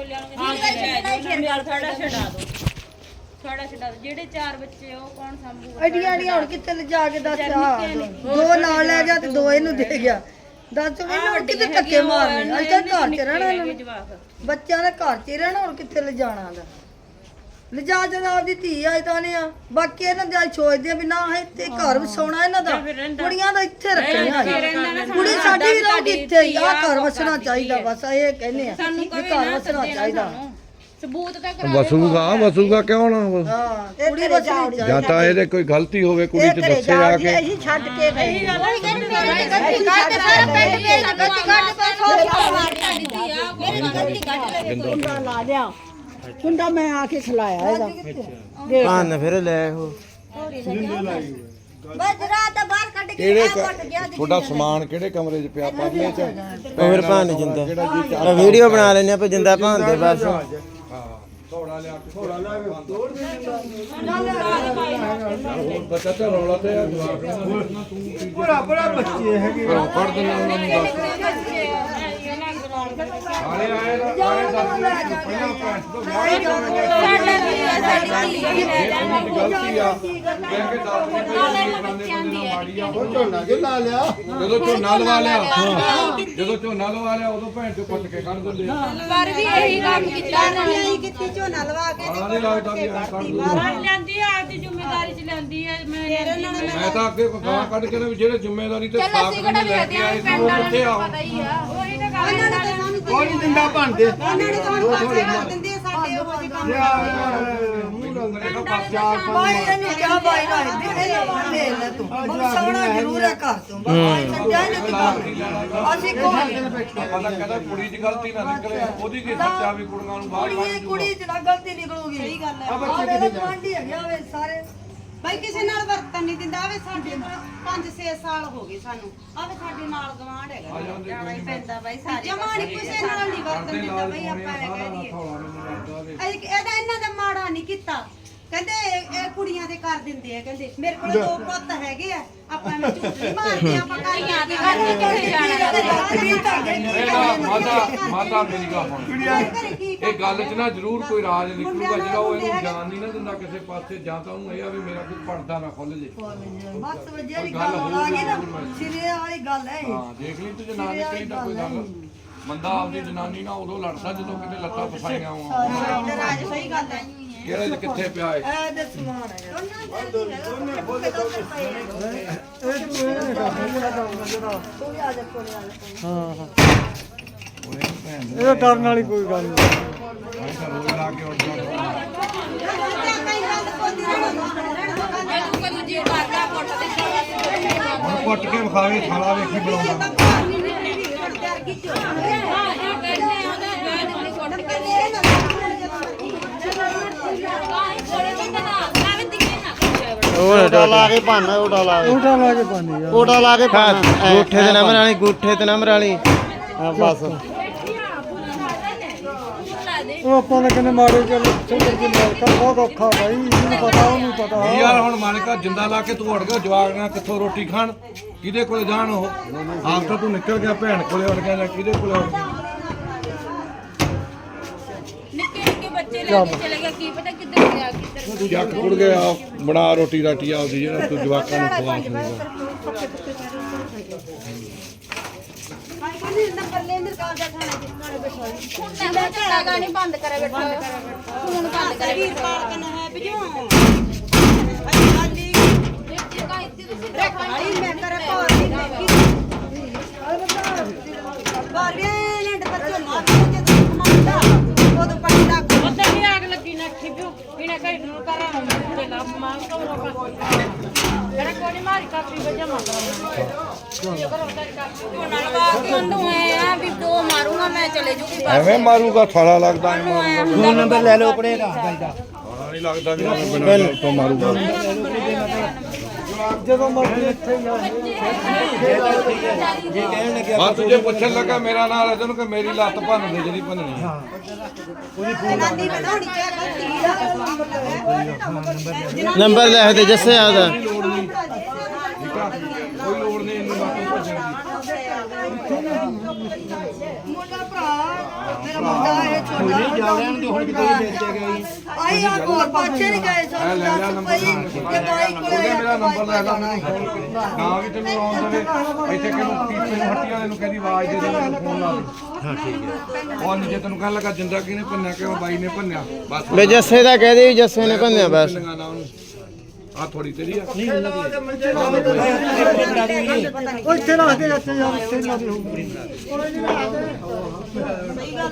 ਵਿਚੋਲਿਆਂ ਨੂੰ ਕਹਿੰਦੇ ਨਾਲ ਸਾਡਾ ਛਡਾ ਦੋ ਸਾਡਾ ਛਡਾ ਦੋ ਜਿਹੜੇ ਚਾਰ ਬੱਚੇ ਉਹ ਕੌਣ ਸੰਭੂਗਾ ਐਡੀਆਂ ਐਡੀਆਂ ਹੁਣ ਕਿੱਥੇ ਲਿਜਾ ਕੇ ਦੱਸ ਆ ਦੋ ਨਾਲ ਲੈ ਗਿਆ ਤੇ ਦੋ ਇਹਨੂੰ ਦੇ ਗਿਆ। ਦੱਸ ਹੁਣ ਧੱਕੇ ਮਾਰਨੇ ਅੱਜ ਤਾਂ ਘਰ ਚ ਰਹਿਣਾ ਇਹਨਾਂ ਨੇ। ਬੱਚਿਆਂ ਨੇ ਘਰ ਚ ਹੀ ਰਹਿਣਾ ਹੁਣ ਕਿੱਥੇ ਲਿਜਾਣਾ ਦਾ ਲਿਜਾ ਜਦ ਆਪਦੀ ਧੀ ਆਈ ਤਾਂ ਨੇ ਆ। ਬਾਕੀ ਇਹਨਾਂ ਦੇ ਅੱਜ ਸੋਚਦੇ ਆ ਵੀ ਨਾ ਇੱਥੇ ਘਰ ਵਸਾਉਣਾ ਇਹਨਾਂ ਦਾ। ਕੁੜੀਆਂ ਦਾ ਇੱਥੇ ਰੱਖਣੀਆਂ ਕੁੜੀ ਸਾਡੀ ਵੀ ਰਹੂਗੀ ਇੱਥੇ ਹੀ ਆ ਘਰ ਵਸਣਾ ਚਾਹੀਦਾ ਬਸ ਇਹ ਕਹਿੰਦੇ ਆ ਸਾਨੂੰ ਘਰ ਵਸਣਾ ਚਾਹੀਦਾ। ਸਾਨੂੰ। ਸਬੂਤ ਤਾਂ ਕਰਾ ਵਸੂਗਾ ਵਸੂਗਾ ਕਿਉਂ ਨਾ? ਹਾਂ ਕੁੜੀ ਵਸਣੀ ਚਾਹੀਦੀ। ਜਾਂ ਤਾਂ ਇਹਦੇ ਕੋਈ ਗਲਤੀ ਹੋਵੇ ਕੁੜੀ ਚ ਦੱਸੇ ਆ ਕੇ। ਅਸੀਂ ਛੱਡ ਕੇ ਗਏ ਕੁੰਡਾ ਮੈਂ ਆ ਕੇ ਖਲਾਇਆ ਇਹਦਾ। ਭਾਨ ਫਿਰ ਲੈ ਉਹ ਬਸ ਰਾਤ ਬਾਹਰ ਕੱਢ ਕੇ ਕਿਹੜੇ ਕ- ਤੁਹਾਡਾ ਸਮਾਨ ਕਿਹੜੇ ਕਮਰੇ 'ਚ ਪਿਆ? ਪਰਲੇ 'ਚ ਫਿਰ ਭਾਨ ਜਿੰਦਾ ਮੈਂ ਵੀਡੀਓ ਬਣਾ ਲੈਨੇ ਆ ਜਿੰਦਾ। ਭਾਨ ਦੇ ਬਸ ਹਾਂ ਥੋੜਾ ਲਿਆ ਥੋੜਾ ਲਿਆ ਤੋੜ ਦੇ ਬੱਚਾ ਤੇ ਰੌਲਾ ਤੇ ਆ ਜਵਾਬ ਨਾ ਤੂੰ ਬੜਾ ਬੜਾ ਬੱਚੇ ਹੈਗੇ। ਕੱਢ ਦਿੰਦਾ ਉਹਨਾਂ ਨੂੰ ਦੱਸ ਝੋਨਾ ਜੋ ਲਾ ਲਿਆ ਜਦੋਂ ਝੋਨਾ ਲਵਾ ਲਿਆ ਜਦੋਂ ਝੋਨਾ ਲਵਾ ਲਿਆ ਉਦੋਂ ਭੈਣ ਚੋਂ ਪੁੱਟ ਕੇ ਕੱਢ ਦਿੰਦੇ ਪਰ ਵੀ ਇਹੀ ਕੰਮ ਕੀਤਾ ਇਹਨਾਂ ਨੇ ਕੀਤੀ ਝੋਨਾ ਲਵਾ ਕੇ ਆਹ ਨਹੀਂ ਲੱਗਦਾ ਵੀ ਐਂ ਕੱਢ ਪਰ ਲੈਂਦੀ ਆ ਆਪਦੀ ਜ਼ਿੰਮੇਵਾਰੀ ਚ ਲੈਂਦੀ ਆ ਮੈਂ ਲੈਂਦੀ। ਮੈਂ ਤਾਂ ਅੱਗੇ ਗਾਂ ਕੱਢ ਕੇ ਨਾ ਵੀ ਜਿਹੜੇ ਜ਼ਿੰਮੇਵਾਰੀ ਤੇ ਅਸੀਂ ਨਹੀਂ ਕਿਹੜਾ ਲੈ ਵੇਖਦੇ ਕੇ ਆ ਨੂੰ ਆ ਪਤਾ ਹੀ ਆ ਉਹੀ ਤਾਂ ਗੱਲ ਤਾਂ ਸਾਨੂੰ ਕੋਈ ਨਹੀਂ ਦਿੰਦਾ ਬਣਦੇ ਉਹਨਾਂ ਨੇ ਤਾਂ ਪਾਸੇ ਕਰ ਦਿੰਦੇ ਆ ਸਾਡੇ ਉਹ ਜਿਹੇ ਕੰਮ ਮੂੰਹ ਰਲਦੇ ਚਾਰ ਬਾਈ ਇਹਨੂੰ ਕਿਹਾ ਬਾਈ ਨਾ ਇਹਨੇ ਮਨ ਲੈ ਲੈ ਤੂੰ। ਵਸਾਉਣਾ ਜ਼ਰੂਰ ਹੈ ਘਰ ਤੋਂ। ਬਾਈ ਛੱਡਿਆ ਨਹੀਂ ਤੇ ਗੱਲ ਅਸੀਂ ਕੋਈ ਪਤਾ ਕਹਿੰਦਾ ਕੁੜੀ 'ਚ ਗਲਤੀ ਨਾ ਨਿਕਲੇ ਉਹਦੀ ਕੀ ਸੱਚਾ ਵੀ ਕੁੜੀਆਂ ਨੂੰ ਬਾਹਰ ਕੁੜੀ ਕੁੜੀ ਚ ਨਾ ਗਲਤੀ ਨਿਕਲੂਗੀ। ਸਹੀ ਗੱਲ ਹੈ। ਆ ਬੱਚੇ ਕਿੱਥੇ ਗਵਾਂਢੀ ਹੈਗੇ ਆ ਵੇ ਸਾਰੇ। ਬਾਈ ਕਿਸੇ ਨਾਲ ਵਰਤਨ ਨਹੀਂ ਦਿੰਦਾ। ਆਵੇ ਸਾਡੇ 5-6 ਸਾਲ ਹੋ ਗਏ ਸਾਨੂੰ। ਆਵੇ ਸਾਡੇ ਨਾਲ ਗਵਾਂਢ ਹੈਗਾ। ਜਾਣਾ ਹੀ ਪੈਂਦਾ ਬਾਈ ਸਾਰੇ ਜਮਾ ਨਹੀਂ ਕਿਸੇ ਨਾਲ ਨਹੀਂ ਵਰਤਨ ਦਿੰਦਾ ਬਾਈ ਆਪਾਂ ਇਹ ਕਹਿ ਦਈਏ। ਇਹ- ਇਹਦਾ ਇਹਨਾਂ ਦਾ ਮਾੜਾ ਨਹੀਂ ਕੀਤਾ। ਕਹਿੰਦੇ ਇਹ ਇਹ ਕੁੜੀਆਂ ਦੇ ਕਰ ਦਿੰਦੇ ਆ ਕਹਿੰਦੇ ਮੇਰੇ ਕੋਲ ਦੋ ਪੁੱਤ ਹੈਗੇ ਆ। ਆਪਾਂ ਐਵੇਂ ਝੂਠ ਨਹੀਂ ਮਾਰਦੇ ਆਪਾਂ ਕਰੀਆਂ ਦੀ ਇਹਦਾ ਮਾਤਾ ਮਾਤਾ ਮੇਰੀ ਗੱਲ ਸੁਣ। ਘਰੇ ਕੀ ਇਹ ਗੱਲ 'ਚ ਨਾ ਜ਼ਰੂਰ ਕੋਈ ਰਾਜ ਨਿਕਲੂਗਾ ਜਿਹੜਾ ਉਹ ਇਹਨੂੰ ਜਾਣ ਨਹੀਂ ਨਾ ਦਿੰਦਾ ਕਿਸੇ ਪਾਸੇ ਜਾਂ ਤਾਂ ਉਹਨੂੰ ਇਹ ਆ ਵੀ ਮੇਰਾ ਕੋਈ ਪਰਦਾ ਨਾ ਖੁੱਲ ਜੇ। ਬਸ ਜਿਹੜੀ ਗੱਲ ਆ ਗਈ ਨਾ ਸਿਰੇ ਵਾਲੀ ਗੱਲ ਹੈ ਇਹ। ਹਾਂ ਦੇਖ ਲਈ ਤੂੰ ਜੇ ਨਾ ਨਿਕਲੀ ਤਾਂ ਕੋਈ ਗੱਲ ਬੰਦਾ ਆਪਦੀ ਜਨਾਨੀ ਨਾਲ ਉਦੋਂ ਲੜਦਾ ਜਦੋਂ ਕਿਤੇ ਲੱਤਾਂ ਫਸਾਈਆਂ ਹੋਣ। ਰਾਜ ਸਹੀ ਗੱਲ ਹੈ। ਕਿਹੜੇ 'ਚ ਕਿੱਥੇ ਪਿਆ ਏ ਇਹ ਦੇ ਸਮਾਨ ਹੈ। ਤੂੰ ਵੀ ਆ ਜਾ ਕੋਲੇ ਆ ਜਾ। ਇਹਦਾ ਡਰਨ ਵਾਲੀ ਕੋਈ ਗੱਲ ਨਹੀਂ। ਤਾਂ ਰੋਜ਼ ਲਾ ਕੇ ਉੱਠ ਜਾਂਦਾ ਤੂੰ ਕਦੋਂ ਜੀ ਕਰਦਾ ਪੁੱਟ ਦੇ ਹੁਣ ਪੁੱਟ ਕੇ ਵਿਖਾਵੇ ਸਾਲਾ ਵੇਖੀ ਬਣਾਉਂਦਾ ਉਹ ਲਾ ਕੇ ਭਾਨ ਉਹਦਾ ਲਾ ਕੇ ਉਠਾ ਲਾ ਕੇ ਪਾਣੀ ਆ ਉਹਦਾ ਲਾ ਕੇ ਭਾਨ ਗੁੱਠੇ ਦੇ ਨੰਬਰ ਵਾਲੀ ਗੁੱਠੇ ਤੇ ਨੰਬਰ ਵਾਲੀ। ਹਾਂ ਬਸ। ਉਹ ਆਪਾਂ ਨੇ ਕਹਿੰਦੇ ਮਾੜੇ ਚੱਲ ਸੁਧਰ ਕੇ ਮਾਲਕਾ ਬਹੁਤ ਔਖਾ ਬਾਈ ਇਹਨੂੰ ਪਤਾ ਉਹਨੂੰ ਪਤਾ। ਯਾਰ ਹੁਣ ਮਾਲਕਾ ਜਿੰਦਾ ਲਾ ਕੇ ਤੂੰ ਅੜ ਗਿਆ ਜਵਾਗ ਨਾਲ ਕਿੱਥੋਂ ਰੋਟੀ ਖਾਣ? ਕਿਹਦੇ ਕੋਲੇ ਜਾਣ ਉਹ? ਆਪ ਤਾਂ ਤੂੰ ਨਿਕਲ ਗਿਆ ਭੈਣ ਕੋਲੇ ਅੜ ਗਿਆ ਜਾਂ ਕਿਹਦੇ ਕੋਲੇ ਅੜ ਗਿਆ? ਨਿੱਕੇ ਨਿੱਕੇ ਬੱਚੇ ਲੈ ਕੇ ਚਲੇ। ਗਿਆ ਕੀ ਪਤਾ ਕਿੱਧਰ ਗਿਆ ਕਿੱਧਰ ਤੂੰ ਜੱਕ ਕੁੜ ਗਿਆ ਬਣਾ ਰੋਟੀ ਰਾਟੀ ਆਪਦੀ ਜਿਹੜਾ ਤੂੰ ਜਵਾਕਾਂ ਨੂੰ ਖਵਾ ਸਕਦਾ ਨੰਬਰ ਲੈ ਇੰਦਰ ਕਾਲ ਦਾ ਥਾਣੇ ਦੇ ਨਾਲੇ ਬੈਠਾ ਹੁਣ ਗਾਣੀ ਬੰਦ ਕਰੇ ਬੈਠਾ ਹੁਣ ਬੰਦ ਕਰੇ ਵੀਰ ਪਾਲਕਨ ਹੈ ਬਿਜੋ ਨੂੰ ਕਰਾਂ ਤੇ ਨਾ ਮੰਗ ਕੋ ਰੋਕਾ ਜਿਹੜਾ ਕੋਣੀ ਮਾਰੀ ਕਾਪੀ ਵਜਾ ਮੰਗ ਉਹਨਾਂ ਲਵਾ ਕੇ ਉਹਨੂੰ ਐ ਆ ਵੀ ਦੋ ਮਾਰੂੰਗਾ ਮੈਂ ਚਲੇ ਜੂਗੀ ਐਵੇਂ ਮਾਰੂਗਾ। ਲੱਗਦਾ ਫੋਨ ਨੰਬਰ ਲੈ ਲਓ ਆਪਣੇ ਦਾ ਹਾਂ ਨਹੀਂ ਲੱਗਦਾ ਵੀ ਤੋਂ ਮਾਰੂਗਾ। ਜਦੋਂ ਮਰਜ਼ੀ ਇੱਥੇ ਹੀ ਆ ਜੇ ਤੁਝੇ ਪੁੱਛਣ ਲੱਗਾ ਮੇਰਾ ਨਾਲ ਹੈ ਤੈਨੂੰ ਕਿ ਮੇਰੀ ਲੱਤ ਭੰਨ ਦੇ ਜਿਹੜੀ ਭੰਨਣੀ ਕਰਦੀ ਆ ਨੰਬਰ ਲੈ ਦੇ ਜੱਸੇ ਆਦਾ ਲੋੜ ਨਹੀਂ ਠੀਕ ਆ ਕੋਈ ਲੋੜ ਨਹੀਂ ਇਹਨੂੰ ਬਾਕੀ ਭੱਜਣ ਦੀ ਮੁੰਡਾ ਭਰਾ ਮੇਰਾ ਮੁੰਡਾ ਇਹ ਛੋਟਾ ਆਈ ਆ ਕੋਲ ਪਾਛੇ ਨਹੀਂ ਗਏ ਇਹ ਸਾਨੂੰ ਲੈ ਲੈ ਦੱਸ ਨੰਬਰ ਪਈ ਕਿ ਬਾਈ ਕੋਲੇ ਉਹਨੇ ਮੇਰਾ ਆ ਨੰਬਰ ਲੈ ਲਾ। ਮੈਨੂੰ ਫੋਨ ਕਰ ਨਾ ਵੀ ਤੈਨੂੰ ਆਉਣ ਦੇਵੇ। ਇੱਥੇ ਕਿਹਨੂੰ ਕੀਤੇ ਨੂੰ ਹੱਟੀ ਵਾਲੇ ਨੂੰ ਕਹਿੰਦੀ ਆਵਾਜ਼ ਦੇ ਦੇ ਮੈਨੂੰ ਫੋਨ ਲਾ ਦੇ। ਹਾਂ ਠੀਕ ਹੈ। ਉਹ ਜੇ ਤੈਨੂੰ ਕਹਿਣ ਲੱਗਾ ਜਿੰਦਾ ਕਿਹਨੇ ਭੰਨਿਆ ਕਿਉਂ ਬਾਈ ਨੇ ਭੰਨਿਆ? ਬਸ। ਵੇ ਜੱਸੇ ਦਾ ਕਹਿ ਦੇ ਜੱਸੇ ਨੇ ਭੰਨਿਆ ਬਸ। ਆ ਥੋੜੀ ਤੇਰੀ ਆ। ਉਹ ਇੱਥੇ ਰੱਖ ਦੇ ਇੱਥੇ ਯਾਰ ਇੱਥੇ ਨਾ ਦੇ ਹੋਊ ਸਹੀ ਗੱਲ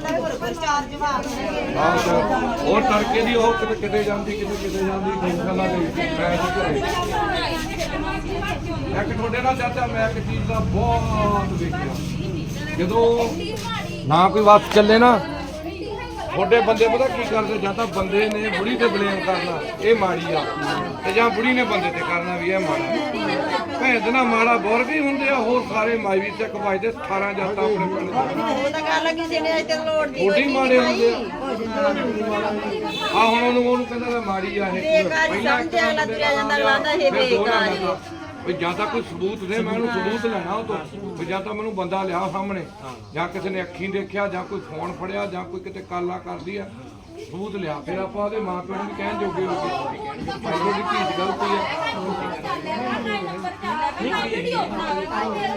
ਹੈ ਹੋਰ ਹੋਰ ਚਾਰ ਜਵਾਬ ਹੋਰ ਤੜਕੇ ਦੀ ਉਹ ਕਿਤੇ ਕਿਤੇ ਜਾਂਦੀ ਕਿਤੇ ਕਿਤੇ ਜਾਂਦੀ ਕੋਈ ਗੱਲਾਂ ਦੇ ਮੈਂ ਘਰੇ ਇੱਕ ਤੁਹਾਡੇ ਨਾਲ ਚਾਚਾ ਮੈਂ ਇੱਕ ਚੀਜ਼ ਦਾ ਬਹੁਤ ਵੇਖਿਆ। ਜਦੋਂ ਨਾ ਕੋਈ ਵਾਤ ਚੱਲੇ ਨਾ ਤੁਹਾਡੇ ਬੰਦੇ ਪਤਾ ਕੀ ਕਰਦੇ? ਜਾਂ ਤਾਂ ਬੰਦੇ ਨੇ ਬੁੜੀ ਤੇ ਬਲੇਮ ਕਰਨਾ ਇਹ ਮਾੜੀ ਆ। ਤੇ ਜਾਂ ਬੁੜੀ ਨੇ ਬੰਦੇ ਤੇ ਕਰਨਾ ਵੀ ਇਹ ਮਾੜਾ। ਭੈਣ ਦੇ ਨਾਲ ਮਾੜਾ ਬੋਰ ਵੀ ਹੁੰਦੇ ਆ ਹੋਰ ਸਾਰੇ ਮਾਈ ਤੇ ਕਵਾਈ ਦੇ 18 ਜੱਟਾਂ ਆਪਣੇ ਪਿੰਡ ਦੇ। ਉਹ ਤਾਂ ਗੱਲ ਕਿਸੇ ਨੇ ਅਜੇ ਤੱਕ ਲੋੜ ਦੀ ਥੋੜੀ ਮਾੜੇ ਹੁੰਦੇ ਆ। ਆ ਹੁਣ ਉਹਨੂੰ ਉਹਨੂੰ ਕਹਿੰਦਾ ਮਾੜੀ ਆ ਇਹ ਬੇਕਾਰ ਸਮਝਿਆ ਅਗਲਾ ਤੁਰਿਆ ਜਾਂਦਾ, ਅਗਲਾ ਇਹ ਬੇਕਾਰ। ਵੀ ਜਾਂ ਤਾਂ ਕੋਈ ਸਬੂਤ ਦੇ, ਮੈਂ ਉਹਨੂੰ ਸਬੂਤ ਲੈਣਾ ਉਹ ਤੋਂ, ਵੀ ਜਾਂ ਤਾਂ ਮੈਨੂੰ ਬੰਦਾ ਲਿਆ ਸਾਹਮਣੇ, ਜਾਂ ਕਿਸੇ ਨੇ ਅੱਖੀਂ ਦੇਖਿਆ, ਜਾਂ ਕੋਈ ਫੋਨ ਫੜਿਆ, ਜਾਂ ਕੋਈ ਕਿਤੇ ਕਾਲਾ ਕਰਦੀ ਆ ਸਬੂਤ ਲਿਆ। ਫਿਰ ਆਪਾਂ ਉਹਦੇ ਮਾਂ ਪਿਓ ਨੂੰ ਵੀ ਕਹਿਣ ਜੋਗੇ ਹੋ ਗਏ। ਭਾਈ ਤੁਹਾਡੀ ਧੀ ਗਲਤੀ ਹੈ।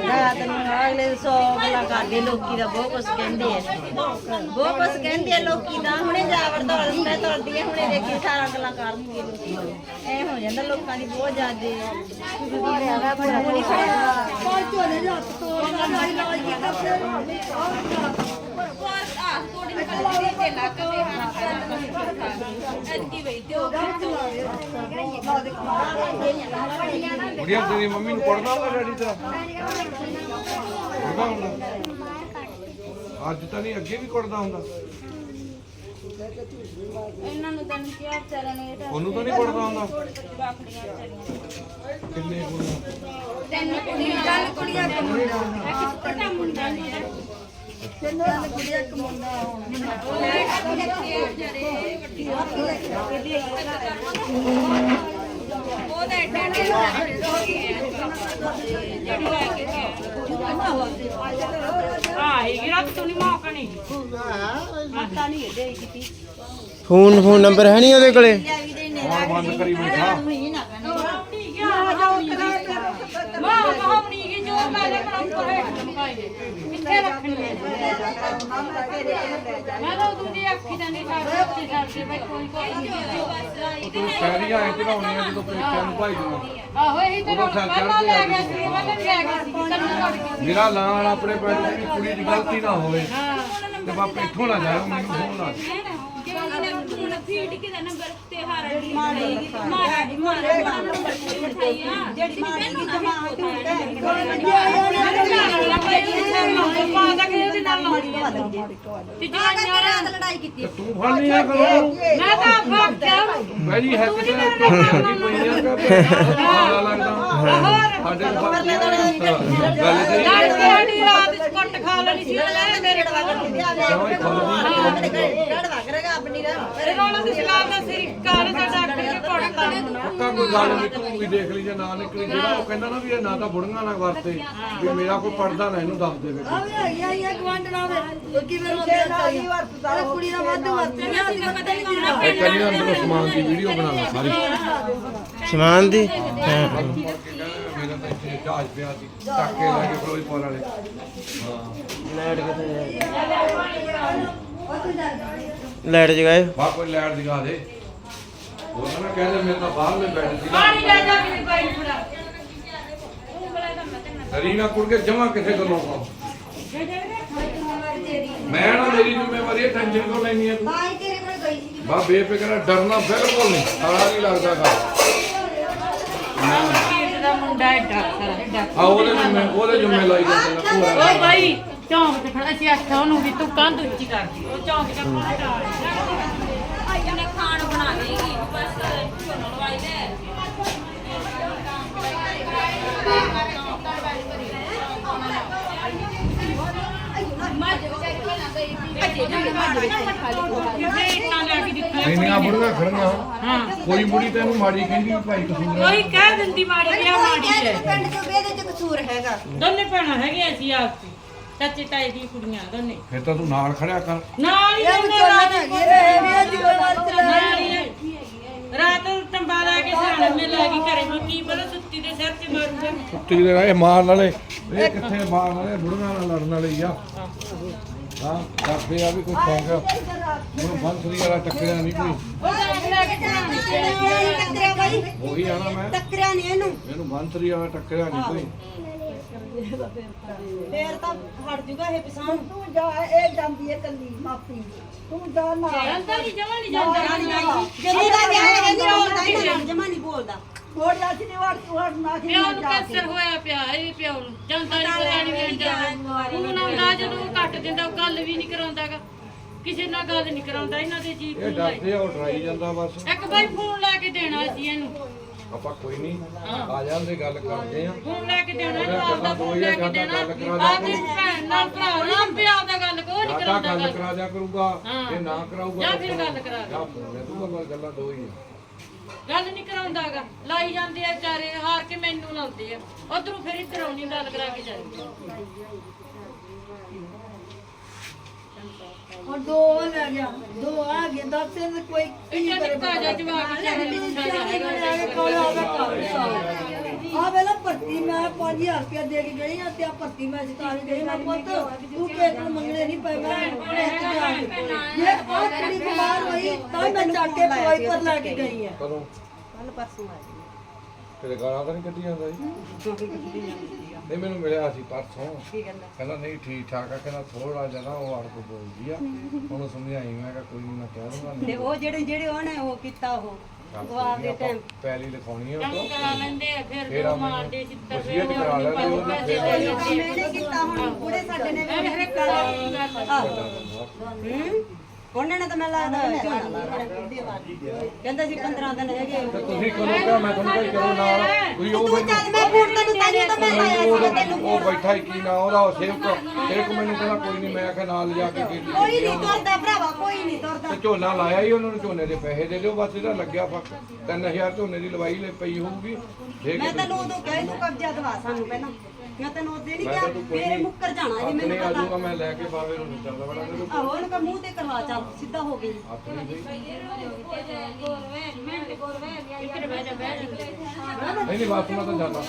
ਰਾਤ ਨੂੰ ਅਗਲੇ ਸੌ ਗੱਲਾਂ ਕਰਦੇ ਲੋਕੀ ਦਾ ਬਹੁਤ ਕੁਝ ਕਹਿੰਦੇ ਆ। ਬਹੁਤ ਕੁਝ ਕਹਿੰਦੇ ਆ ਲੋਕੀ ਦਾ ਹੁਣੇ ਜਾਵੜ ਦੌੜ ਮੈਂ ਤੁਰਦੀ ਆ ਹੁਣੇ ਦੇਖੀ 18 ਗੱਲਾਂ ਕਰਨਗੇ ਲੋਕੀ। ਐ ਹੋ ਜਾਂਦਾ ਲੋਕਾਂ ਦੀ ਬਹੁਤ ਜ਼ਿਆਦੇ ਆ। ਝੋਲੇ ਦੇ ਫਿਰ। ਕੁੜੀਆਂ ਤੇਰੀ ਮੰਮੀ ਨੂੰ ਪੜਦਾ ਹੁੰਦਾ ਡੈਡੀ ਤੇਰਾ ਪੜਦਾ ਹੁੰਦਾ। ਅੱਜ ਤਾਂ ਨਹੀਂ, ਅੱਗੇ ਵੀ ਕੁੜਦਾ ਹੁੰਦਾ। ਇਹਨਾਂ ਨੂੰ ਤਾਂ ਕਿਹਾ ਵਿਚਾਰਿਆਂ ਨੇ ਇਹ ਤਾਂ ਉਹਨੂੰ ਤਾਂ ਨਹੀਂ ਪੜਦਾ ਹੁੰਦਾ। ਕਿੰਨੇ ਕੁੜੀਆਂ ਤਿੰਨ ਕੁੜੀਆਂ। ਤਿੰਨ ਕੁੜੀਆਂ। ਇੱਕ ਮੁੰਡਾ ਨਹੀਂ ਹੈ ਫੋਨ ਫੋਨ ਨੰਬਰ ਹੈ ਨਹੀਂ ਉਹਦੇ ਕੋਲੇ? ਬੰਦ ਕਰੀ ਬੈਠਾ ਮਾਂ ਕਹਾਉਣੀ ਕਿ ਜੋ ਮੈਂ ਲੈ ਕਰਾਂ ਕੋਲੇ ਮੁਕਾਈ ਦੇ ਕਿੱਥੇ ਰੱਖਣੀ ਹੈ? ਮੈਂ ਤਾਂ ਉਹਦੀ ਅੱਖੀ ਦਾ ਨਹੀਂ ਛੱਡਦੀ ਉੱਤੇ ਛੱਡਦੇ ਬਈ ਕੋਈ ਕੋਈ ਨਹੀਂ। ਤੂੰ ਸ਼ਹਿਰੀਆਂ ਐ ਚੜਾਉਣੀਆਂ ਜਦੋਂ ਪੇਕਿਆਂ ਨੂੰ ਭਾਈ ਦੂੰ ਆਹੋ ਇਹੀ ਤਾਂ ਉਦੋਂ ਚੱਲ ਪਹਿਲਾਂ ਚੜ੍ਹਦੇ ਲੈ ਆ ਗਿਆ ਸੀ ਮੈਂ ਤਾਂ ਲੈ ਗਿਆ ਸੀ ਤੈਨੂੰ ਛੱਡ ਕੇ ਮੇਰਾ ਲਾਣ ਆਪਣੇ ਪਿੰਡ ਦੀ ਕੁੜੀ ਦੀ ਗਲਤੀ ਨਾ ਹੋਵੇ। ਤੇ ਬਾਪ ਇੱਥੋਂ ਨਾ ਜਾਇਓ ਮੈਨੂੰ ਫੋਨ ਆ? ਜਿਹੜੀ ਮਾੜੀ ਦੀ ਜਮਾ ਹੋਈ ਪਾਦਾ ਕਿ ਉਹਦੇ ਨਾਲ ਲਾਉਂਦੀ ਆ ਤੇ ਜਿਹੜਾ ਰਾਤ ਲੜਾਈ ਕੀਤੀ ਤੇ ਤੂੰ ਫੜ ਲਿਆ ਕਰੋ ਮੈਂ ਤਾਂ ਭਾਗ ਗਿਆ ਬੈਜੀ ਹੈ ਕਿ ਤੇ ਤੁਹਾਡੀ ਪਈ ਆ ਕਿ ਮਾੜਾ ਲੱਗਦਾ ਸਾਡੇ ਗੱਲ ਤੇ ਲੜ ਕੇ ਸਾਡੀ ਰਾਤ ਚ ਕੁੱਟ ਖਾ ਲੈਣੀ ਸੀ ਉਹਨੇ ਮੇਰੇ ਕੋਲ ਗੜਵਾ ਕਰੇਗਾ ਆਪਣੀ ਦਾ ਤੇ ਰੋਣਾ ਦੀ ਸਲਾਮ ਦਾ ਸਿਰ ਕਾਰ ਦਾ ਡਾਕਟਰ ਕੇ ਕੁੱਟਦਾ ਪੱਕਾ ਕੋਈ ਗੱਲ ਨਹੀਂ ਤੂੰ ਵੀ ਦੇਖ ਲਈ ਜੇ ਨਾ ਨਿਕਲੀ ਜਿਹੜਾ ਉਹ ਕਹਿੰਦਾ ਨਾ ਵੀ ਇਹ ਨਾ ਤਾਂ ਬੁੜੀਆਂ ਨਾਲ ਵਰਤੇ ਵੀ ਮੇਰਾ ਕੋਈ ਪੜਦਾ ਨਾ ਇਹਨੂੰ ਦੱਸ ਦੇਵੇ। ਆ ਵੀ ਆਈ ਆਈ ਇੱਕ ਗਵਾਂਢਣਾ ਦੇ। ਉਹ ਕਿਵੇਂ ਰੋਂਦੇ ਆ। ਇਹ ਕੁੜੀ ਨਾਲ ਵਾਧੂ ਵਰਤੇ ਨਾ ਅਸੀਂ ਪਤਾ ਨਹੀਂ ਕਿਹੜਾ ਇੱਕ ਵਾਰੀ ਅੰਦਰੋਂ ਸਮਾਨ ਦੀ ਵੀਡੀਓ ਬਣਾ ਲਾ ਸਾਰੀ। ਸਮਾਨ ਦੀ? ਹਾਂ। ਮੇਰਾ ਤਾਂ ਇੱਥੇ ਜਹਾਜ਼ ਪਿਆ ਸੀ ਚੱਕ ਕੇ ਲੈ ਕੇ ਫਿਰੋਜ਼ਪੁਰ ਵਾਲੇ। ਲਾਈਟ ਕਿੱਥੇ ਲਾਈਟ ਜਗਾਏ ਬਾ ਕੋਈ ਲੈਟ ਦਿਖਾ ਦੇ। ਉਹਨਾਂ ਨੇ ਕਹਿੰਦੇ ਮੇਰੇ ਤਾਂ ਬਾਹਰ ਮੈਂ ਬੈਠ ਸੀ ਪਾਣੀ ਲੈ ਜਾ ਕੇ ਬਾਈ ਫੜਾ ਰੀਨਾ ਕੁੜ ਕੇ ਜਮਾ ਕਿਸੇ ਕੋਲੋਂ ਕੋ ਮੈਂ ਨਾ ਮੇਰੀ ਜ਼ਿੰਮੇਵਾਰੀ ਹੈ ਟੈਨਸ਼ਨ ਕਿਉਂ ਲੈਣੀ ਹੈ ਤੂੰ? ਬਾਈ ਤੇਰੇ ਕੋਲ ਗਈ ਸੀ ਬਾ ਬੇਫਿਕਰ ਡਰਨਾ ਬਿਲਕੁਲ ਨਹੀਂ ਸਾਰਾ ਨਹੀਂ ਲੱਗਦਾ ਗਾ। ਦਾ ਮੁੰਡਾ ਸਾਰਾ ਐਡਾ ਆ ਉਹਦੇ ਜੁਮੇ ਉਹਦੇ ਜੁਮੇ ਲਾਈ ਜਾਂਦੇ ਨੇ ਓ ਭੂਆ ਬਾਈ ਚੌਂਕ ਤੇ ਖੜਾ ਸੀ ਆਖਿਆ ਉਹਨੂੰ ਵੀ ਤੂੰ ਕੰਧ ਉੱਚੀ ਕਰਦੀ ਉਹ ਚੌਂਕ ਤੇ ਖੜਾ ਇਹਨੇ ਖਾਣ ਬਣਾ ਦੇਗੀ ਬਸ। ਝੋਨਾ ਲਵਾਈ ਲੈ ਇੰਨੀਆਂ ਬੁੜੀਆਂ ਖੜੀਆਂ। ਕੋਈ ਬੁੜੀ ਤੈਨੂੰ ਮਾੜੀ ਕਹਿੰਦੀ ਭਾਈ ਕਸੂਰ ਹੈ ਕੋਈ ਕਹਿ ਦਿੰਦੀ ਮਾੜੀ ਗਿਆ ਮਾੜੀ ਹੈ। ਪਿੰਡ ਚੋਂ ਇਹਦੇ ਚ ਕਸੂਰ ਹੈਗਾ। ਦੋਨੇ ਭੈਣਾਂ ਹੈਗੀਆਂ ਸੀ ਆਪ ਚਾਚੇ ਤਾਏ ਦੀ ਕੁੜੀਆਂ ਦੋਨੇ। ਫਿਰ ਤਾਂ ਤੂੰ ਨਾਲ ਖੜਿਆ ਕਰ। ਨਾਲ ਹੀ ਵਿਚੋਲਣ ਰਾਤ ਹੈਗੇ ਚ ਰਾਤ ਨੂੰ ਟੰਬਾ ਲਾ ਕੇ ਸਰਾਣੇ ਮੇ ਲੈ ਗਈ ਘਰੇ। ਮੈਂ ਕੀ ਪਤਾ ਸੁੱਤੀ ਦੇ ਸਿਰ ਤੇ ਮਾਰੂਗਾ। ਛੁੱਟੀ ਦੇ ਇਹ ਮਾਰਨ ਵਾਲੇ ਇਹ ਕਿੱਥੇ ਮਾਰਨ ਵਾਲੇ? ਬੁੜੀਆਂ ਨਾਲ ਲੜਨ ਵਾਲੇ ਆ। ਹਾਂ ਕਰਦੇ ਆ ਵੀ ਕੋਈ ਸ਼ੌਂਕ ਆ ਹੁਣ ਬੰਸਰੀ ਵਾਲਾ ਟੱਕਰਿਆ ਨਹੀਂ ਕੋਈ ਟੱਕਰਿਆ ਬਾਈ ਉਹੀ ਆਣਾ ਮੈਂ ਟੱਕਰਿਆ ਨਹੀਂ ਇਹਨੂੰ ਇਹਨੂੰ ਬੰਸਰੀ ਵਾਲਾ ਟੱਕਰਿਆ ਨਹੀਂ ਕੋਈ ਫੇਰ ਤਾਂ ਹਟ ਜੂਗਾ ਇਹ ਪਿਸਾਨ ਤੂੰ ਜਾ ਇਹ ਜਾਂਦੀ ਹੈ ਕੱਲੀ ਮਾਫੀ ਤੂੰ ਜਾ ਨਾ ਜਾਂਦਾ ਨਹੀਂ ਜਮਾ ਨਹੀਂ ਜਾਂਦਾ ਜਦੋਂ ਦਾ ਵਿਆਹ ਹੈ ਨਹੀਂ ਬੋਲਦਾ ਇਹਨਾਂ ਨਾਲ ਜਮਾ ਨਹੀਂ ਬੋਲਦਾ ਹੋਰ ਜਾ ਕੇ ਵੜ ਤੂੰ ਹਟ ਨਾ ਕੇ ਪਿਓ ਨੂੰ ਕੈਂਸਰ ਹੋਇਆ ਪਿਆ ਇਹ ਪਿਓ ਨੂੰ ਜਾਂਦਾ ਨਹੀਂ ਦਿੰਦਾ ਉਹ ਗੱਲ ਵੀ ਨਹੀਂ ਕਰਾਉਂਦਾਗਾ। ਕਿਸੇ ਨਾਲ ਗੱਲ ਨਹੀਂ ਕਰਾਉਂਦਾ ਇਹਨਾਂ ਦੇ ਜੀ ਇਹ ਡਰਦੇ ਆ ਡਰਾਈ ਜਾਂਦਾ ਬਸ। ਇੱਕ ਵਾਰੀ ਫੋਨ ਲੈ ਕੇ ਦੇਣਾ ਸੀ ਇਹਨੂੰ। ਆਪਾਂ ਕੋਈ ਨਹੀਂ ਆ ਜਾਂਦੇ ਗੱਲ ਕਰਦੇ ਆ। ਫੋਨ ਲੈ ਕੇ ਦੇਣਾ ਇਹਨੂੰ ਆਪਦਾ ਫੋਨ ਲੈ ਕੇ ਦੇਣਾ। ਆਪਦੀ ਭੈਣ ਨਾਲ ਭਰਾ ਨਾਲ ਪਿਆ ਦਾ ਗੱਲ ਕੋ ਨਹੀਂ ਕਰਾਉਂਦਾ ਗੱਲ ਗੱਲ। ਕਰਾ ਦਿਆ ਕਰੂਗਾ। ਹਾਂ। ਇਹ ਨਾ ਕਰਾਊਗਾ ਜਾਂ ਫਿਰ ਗੱਲ ਕਰਾ ਦੇ। ਜਾਂ ਫੋਨ ਲੈ ਦੂਗਾ ਬਸ ਗੱਲਾਂ ਦੋ ਹੀ ਆ। ਗੱਲ ਨਹੀਂ ਕਰਾਉਂਦਾਗਾ। ਲਾਈ ਜਾਂਦੇ ਆ ਵਿਚਾਰੇ ਹਾਰ ਕੇ ਮੈਨੂੰ ਲਾਉਂਦੇ ਆ। ਉਧਰੋਂ ਫਿਰ ਇੱਧਰ ਆਉਣੀ ਗੱਲ ਕਰਾ ਕੇ ਜਾਂਦੇ ਹੁਣ ਦੋ ਲੈ ਗਿਆ ਦੋ ਆ ਗਏ ਦੱਸ ਇਹਨੇ ਕੋਈ ਕੀ ਇੱਥੇ ਕਰੇ ਨਿੱਕਾ ਜਿਹਾ ਜਵਾਕ ਚਾਹੇ ਮੁੰਡਾ ਜਿਹਾ ਹੈਗਾ ਆ ਵੇਲਾ ਭਰਤੀ ਮੈਂ 5000 ਰੁਪਇਆ ਦੇ ਕੇ ਗਈ ਆ ਤੇ ਆ ਭਰਤੀ ਮੈਂ ਜਿਤਾ ਕੇ ਗਈ ਮੈਂ ਪੁੱਤ ਤੂੰ ਕਿਸੇ ਨੂੰ ਮੰਗਣੇ ਨਹੀਂ ਪਏ ਮੈਂ ਇੱਕ ਜਾ ਕੇ ਜੇ ਆ ਕੁੜੀ ਬਿਮਾਰ ਹੋਈ ਤਾਂ ਮੈਂ ਚੱਕ ਕੇ ਪਵਾਈ ਪਰ ਲੈ ਕੇ ਗਈ ਆ। ਕਦੋਂ ਕੱਲ ਪਰਸੋਂ ਆ ਤੇਰੇ ਗਾਲਾਂ ਤਾਂ ਨਹੀਂ ਕੱਢੀ ਜਾਂਦਾ ਜੀ? ਨਹੀਂ ਮੈਨੂੰ ਮਿਲਿਆ ਸੀ ਪਰਸੋਂ। ਕਹਿੰਦਾ? ਨਹੀਂ ਠੀਕ ਠਾਕ ਆ। ਕਹਿੰਦਾ ਥੋੜਾ ਜਿਹਾ ਨਾ ਉਹ ਅੜਕ ਬੋਲਦੀ ਆ। ਉਹਨੂੰ ਸਮਝਾਈ ਮੈਂ ਕਿਹਾ ਕੋਈ ਨਹੀਂ ਮੈਂ ਕਹਿ ਦੂੰਗਾ। ਤੇ ਉਹ ਜਿਹੜੇ ਜਿਹੜੇ ਉਹਨੇ ਉਹ ਕੀਤਾ ਉਹ? ਉਹ ਆਪਦੇ ਟਾਈਮ ਪੈਲੀ ਲਿਖਾਉਣੀ ਆ ਉਹ ਕਰਾ ਲੈਂਦੇ ਆ ਫਿਰ ਫੇਰ ਮਾਰਦੇ ਚਿੱਤਰ ਵਸੀਅਤ ਕਰਾ ਲੈਂਦੇ ਉਹਨੇ ਫੇਰ ਮੈਨੇ ਕੀਤਾ ਹੁਣ ਬੁੜੇ ਸਾਡੇ ਨੇ ਵੀ ਦੀ ਗੱਲ ਹੂੰ? ਉਹਨਾਂ ਨੇ ਤਾਂ ਮੈਂ ਲੱਗਦਾ ਝੋਨਾ ਲਾ ਦੇਣਾ। ਕਹਿੰਦਾ ਸੀ 15 ਦਿਨ ਰਹਿ ਗਏ। ਤੇ ਤੁਸੀਂ ਕਦੋਂ ਕਿਹਾ ਮੈਂ ਤੁਹਾਨੂੰ ਭਾਈ ਕਰੋ ਨਾਲ ਤੁਸੀਂ ਉਹ ਮੈਨੂੰ ਚੱਲ ਮੈਂ ਫੋਨ ਤੈਨੂੰ ਤਾਈਓ ਤਾਂ ਮੈਂ ਲਾਇਆ ਉਹ ਸੀ ਤੈਨੂੰ ਉਹ ਬੈਠਾ ਹੀ ਕੀ ਨਾ ਉਹਦਾ ਉਹ ਸੇਵਕ ਸੇਵਕ ਮੈਨੂੰ ਕਹਿੰਦਾ ਕੋਈ ਨਹੀਂ ਮੈਂ ਆਖਿਆ ਨਾਲ ਲਿਜਾ ਕੇ ਫੇਰ ਕੋਈ ਨਹੀਂ ਤੁਰਦਾ ਭਰਾਵਾ ਕੋਈ ਨਹੀਂ ਤੁਰਦਾ। ਤੇ ਝੋਨਾ ਲਾਇਆ ਹੀ ਉਹਨਾਂ ਨੂੰ ਝੋਨੇ ਦੇ ਪੈਸੇ ਦੇ ਦਿਓ ਬਸ ਇਹਦਾ ਲੱਗਿਆ ਫੱਕ 3000 ਝੋਨੇ ਦੀ ਲਵਾਈ ਲੈ ਪਈ ਹੋਊਗੀ। ਮੈਂ ਤੈਨੂੰ ਉਦੋਂ ਕਹਿ ਤੂੰ ਕਬਜ਼ਾ ਦਵਾ ਸਾਨੂੰ ਪਹਿਲਾਂ। ਮੈਂ ਤੈਨੂੰ ਉਹਦੇ ਨਹੀਂ ਮੈਂ ਕਿਹਾ ਤਾਂ ਤੂੰ ਕੋਈ ਮੇਰੇ ਨਹੀਂ। ਮੁੱਕਰ ਜਾਣਾ ਜੀ ਮੈਨੂੰ ਆ ਪਤਾ। ਮੈਂ ਲੈ ਕੇ ਬਾਵੇ ਨੂੰ ਚੱਲਦਾ ਬੜਾ ਮੈਨੂੰ ਆਹੋ ਉਹਨੂੰ ਕਹ ਮੂੰਹ ਤੇ ਕਰਵਾ ਚੱਲ ਸਿੱਧਾ ਹੋ ਗਈ। ਹੱਥ ਨਹੀਂ। ਜਾ ਨਹੀਂ ਨਹੀਂ ਬਾਤ ਮੈਂ ਤਾਂ ਜਾਣਾ।